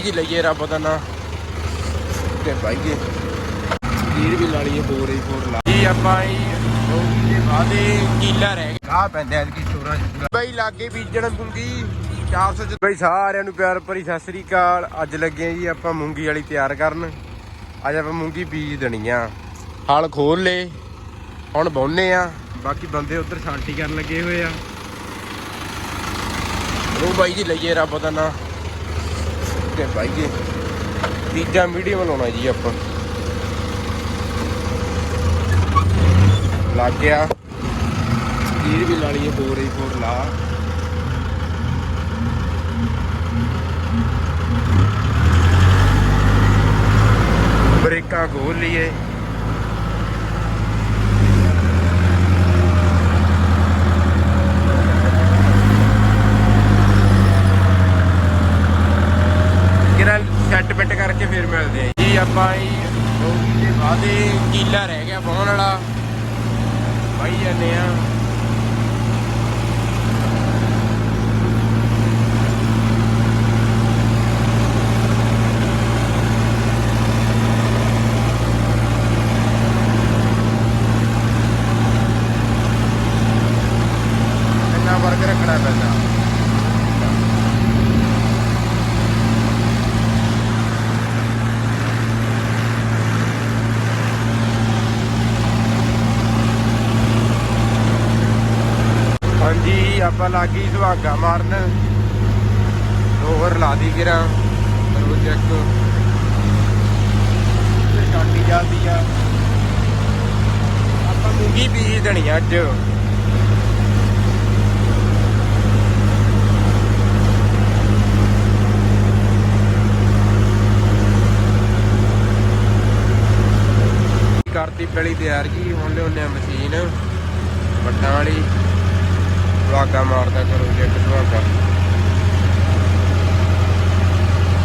ਜੀ ਲਈਏ ਰੱਬ ਦਾ ਨਾਂ। ਤੇ ਭਾਈਏ ਵੀਰ ਵੀ ਲਾ ਲਈਏ ਹੋਰ ਹੀ ਹੋਰ ਲਾ। ਜੀ ਆਪਾਂ ਹੀ ਦੇ ਵਾਦੇ ਕੀਲਾ ਰਹਿ ਗਿਆ ਆ ਪੈਂਦੇ ਅੱਜ ਕੀ ਸਟੋਰਾਂ ਚ ਪੂਰਾ। ਬਈ ਲਾਗੇ ਬੀਜਣ ਮੂੰਗੀ 400 ਚ ਬਈ ਸਾਰਿਆਂ ਨੂੰ ਪਿਆਰ ਭਰੀ ਸਤਿ ਸ੍ਰੀ ਅਕਾਲ। ਅੱਜ ਲੱਗੇ ਆ ਜੀ ਆਪਾਂ ਮੂੰਗੀ ਵਾਲੀ ਤਿਆਰ ਕਰਨ। ਅੱਜ ਆਪਾਂ ਮੂੰਗੀ ਬੀਜ ਦੇਣੀ ਆ। ਹਲ ਖੋਲ ਲੇ। ਹੁਣ ਬੌਨੇ ਆ। ਬਾਕੀ ਬੰਦੇ ਉਧਰ ਛਾਂਟੀ ਕਰਨ ਲੱਗੇ ਹੋਏ ਆ। ਉਹ ਬਾਈ ਜੀ ਲਈਏ ਰੱਬ ਦਾ ਨਾਂ। ਤੇ ਭਾਈਏ, ਤੀਜਾ ਮੀਡੀਅਮ ਲਾਉਣਾ ਜੀ ਆਪਾਂ। ਲੱਗ ਗਿਆ। ਵੀਰ ਵੀ ਲਾ ਲਈਏ ਹੋਰ ਹੀ ਹੋਰ ਲਾ। ਬ੍ਰੇਕਾਂ ਖੋਲ ਲਈਏ। ਫਿਰ ਮਿਲਦੇ ਆ। ਜੀ ਆਪਾਂ ਹੀ ਰੋਗੀ ਦੇ ਵਾਦੇ ਕੀਲਾ ਰਹਿ ਗਿਆ ਪਾਉਣ ਵਾਲਾ। ਪਾਈ ਜਾਂਦੇ ਆ। ਹਾਂਜੀ, ਆਪਾਂ ਲਾਗੀ ਸੁਹਾਗਾ ਮਾਰਨ। ਓਵਰ ਲਾ ਦੀ ਗਿਰਾਂ ਕਰੋ ਚੈੱਕ ਤੇ ਛਾਂਟੀ ਜਾਂਦੀ ਆ। ਆਪਾਂ ਮੂੰਗੀ ਬੀਜ ਦੇਣੀ ਅੱਜ। ਕਰਤੀ ਪਹਿਲੀ ਤਿਆਰ ਜੀ, ਹੁਣ ਲਿਆਉਂਦੇ ਆ ਮਸ਼ੀਨ। ਵੱਟਾਂ ਵਾਲੀ। ਸੁਹਾਗਾ ਮਾਰਦਾ ਕਰੋ ਜੇ ਸੁਹਾਗਾ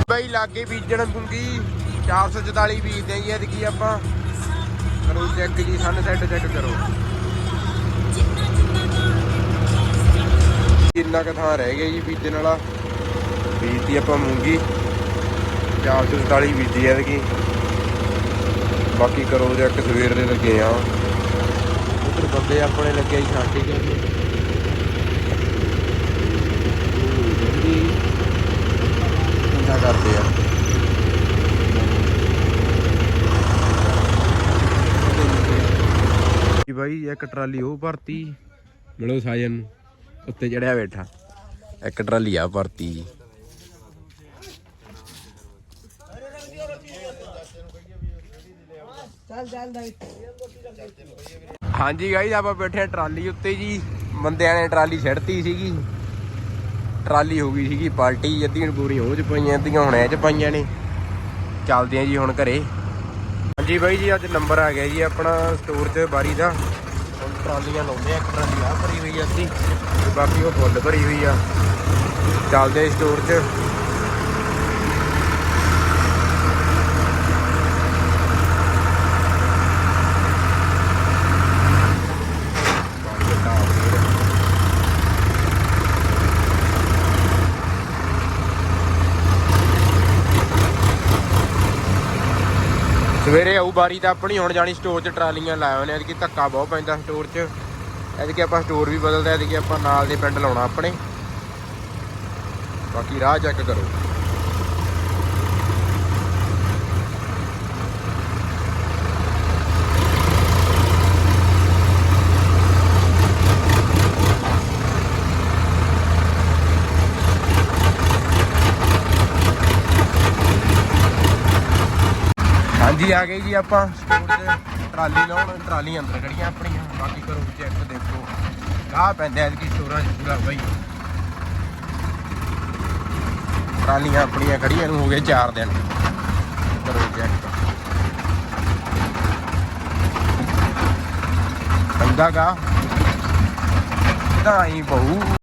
ਬਈ ਲਾਗੇ ਬੀਜਣ ਦੂੰਗੀ 444 ਬੀਜਦੇ ਆ ਜੀ ਐਤਕੀ ਆਪਾਂ। ਕਰੋ ਚੈੱਕ ਜੀ ਸਨ ਚੈੱਕ ਕਰੋ। ਕਿੰਨਾ ਕੁ ਥਾਂ ਰਹਿ ਗਿਆ ਜੀ ਬੀਜਣ ਵਾਲਾ, ਬੀਜਤੀ ਆਪਾਂ ਮੂੰਗੀ। 444 ਬੀਜੀ ਐਤਕੀ ਬਾਕੀ ਕਰੋ ਚੈੱਕ ਸਵੇਰ ਦੇ ਲੱਗੇ ਆ। ਉਧਰ ਬੰਦੇ ਆਪਣੇ ਲੱਗੇ ਜੀ, ਛਾਂਟੀ ਕਰਨ ਕਿੰਨਾ ਕਰਦੇ ਆ? ਜੀ ਬਾਈ, ਇੱਕ ਟਰਾਲੀ ਉਹ ਭਰਤੀ। ਮਿਲੋ ਸਾਜਨ ਨੂੰ ਉੱਤੇ ਚੜਿਆ ਬੈਠਾ। ਇੱਕ ਟਰਾਲੀ ਆ ਭਰਤੀ। ਜੀ ਹਾਂਜੀ ਗਾਈਜ਼ ਆਪਾਂ ਬੈਠੇ ਟਰਾਲੀ ਉੱਤੇ ਜੀ। ਬੰਦਿਆਂ ਨੇ ਟਰਾਲੀ ਛੱਡਤੀ ਸੀਗੀ। ਟਰਾਲੀ ਹੋ ਗਈ ਸੀਗੀ, ਪਾਲਟੀ ਅੱਧੀਆਂ ਪੂਰੀਆਂ ਹੋ ਚ ਪਈਆਂ, ਅੱਧੀਆਂ ਹੁਣ ਇਹ ਚ ਪਾਈਆਂ ਨੇ। ਚੱਲਦੇ ਆ ਜੀ ਹੁਣ ਘਰੇ। ਹਾਂਜੀ ਬਾਈ ਜੀ, ਅੱਜ ਨੰਬਰ ਆ ਗਿਆ ਜੀ ਆਪਣਾ ਸਟੋਰ 'ਚ ਬਾਰੀ ਦਾ। ਹੁਣ ਟਰਾਲੀਆਂ ਲਾਉਂਦੇ ਆ, ਇੱਕ ਟਰਾਲੀ ਆ ਭਰੀ ਹੋਈ ਆ ਅੱਧੀ, ਤੇ ਬਾਕੀ ਉਹ ਫੁੱਲ ਭਰੀ ਹੋਈ ਆ। ਚੱਲਦੇ ਸਟੋਰ 'ਚ। ਸਵੇਰੇ ਆਊ ਬਾਰੀ ਤਾਂ ਆਪਣੀ ਹੁਣ ਜਾਣੀ ਸਟੋਰ 'ਚ ਟਰਾਲੀਆਂ ਲਾਇਆ ਉਹਨੇ ਐਤਕੀ ਧੱਕਾ ਬਹੁਤ ਪੈਂਦਾ ਸਟੋਰ 'ਚ। ਐਤਕੀ ਆਪਾਂ ਸਟੋਰ ਵੀ ਬਦਲਦਾ ਐਤਕੀ ਆਪਾਂ ਨਾਲ ਦੇ ਪਿੰਡ ਲਾਉਣਾ ਆਪਣੇ। ਬਾਕੀ ਰਾਹ ਚੈੱਕ ਕਰੋ। ਹਾਂਜੀ, ਆ ਗਏ ਜੀ ਆਪਾਂ। ਸਟੋਰ 'ਚ ਟਰਾਲੀ ਲਾਉਣ ਟਰਾਲੀ ਅੰਦਰ ਖੜੀਆਂ ਆਪਣੀਆਂ। ਬਾਕੀ ਕਰੋ ਚੈੱਕ ਦੇਖੋ ਆਹ ਪੈਂਦੇ ਐ ਕਿ ਸਟੋਰਾਂ 'ਚ ਪੂਰਾ ਬਾਈ। ਟਰਾਲੀਆਂ ਆਪਣੀਆਂ ਖੜੀਆਂ ਨੂੰ ਹੋ ਗਏ 4 ਦਿਨ। ਕਰੋ ਚੈੱਕ। ਪੈਂਦਾ ਗਾ। ਤਾਂ ਹੀ ਬਹੂ।